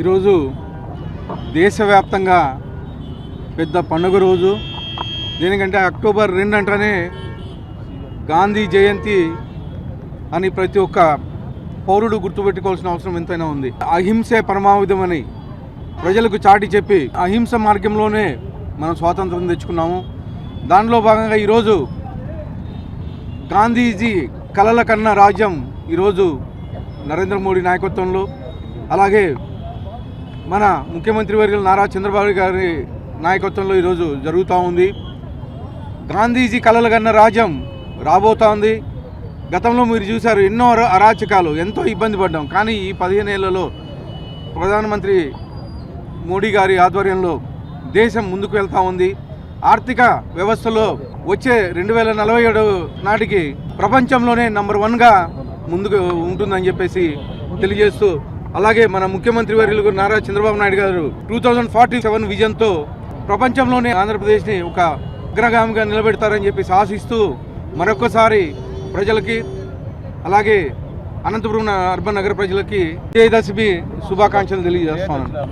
ఈరోజు దేశవ్యాప్తంగా పెద్ద పండుగ రోజు. దేనికంటే అక్టోబర్ రెండు అంటేనే గాంధీ జయంతి అని ప్రతి ఒక్క పౌరుడు గుర్తుపెట్టుకోవాల్సిన అవసరం ఎంతైనా ఉంది. అహింసే పరమావిధమని ప్రజలకు చాటి చెప్పి అహింస మార్గంలోనే మనం స్వాతంత్రం తెచ్చుకున్నాము. దానిలో భాగంగా ఈరోజు గాంధీజీ కలల కన్న రాజ్యం ఈరోజు నరేంద్ర మోడీ నాయకత్వంలో అలాగే మన ముఖ్యమంత్రి వర్యులు నారా చంద్రబాబు గారి నాయకత్వంలో ఈరోజు జరుగుతూ ఉంది. గాంధీజీ కలలు కన్న రాజ్యం రాబోతా ఉంది. గతంలో మీరు చూశారు ఎన్నో అరాచకాలు ఎంతో ఇబ్బంది పడ్డాం. కానీ ఈ పదిహేను ఏళ్ళలో ప్రధానమంత్రి మోడీ గారి ఆధ్వర్యంలో దేశం ముందుకు వెళ్తూ ఉంది. ఆర్థిక వ్యవస్థలో వచ్చే రెండు వేల నలభై ఏడు నాటికి ప్రపంచంలోనే నంబర్ వన్గా ముందుకు ఉంటుందని చెప్పేసి తెలియజేస్తూ అలాగే మన ముఖ్యమంత్రి వర్యులు Nara Chandrababu Naidu garu two thousand forty seven విజన్తో ప్రపంచంలోనే ఆంధ్రప్రదేశ్ని ఒక అగ్రగామిగా నిలబెడతారని చెప్పేసి ఆశిస్తూ మరొకసారి ప్రజలకి అలాగే అనంతపురం అర్బన్ నగర ప్రజలకి విజయదశమి శుభాకాంక్షలు తెలియజేస్తున్నాను.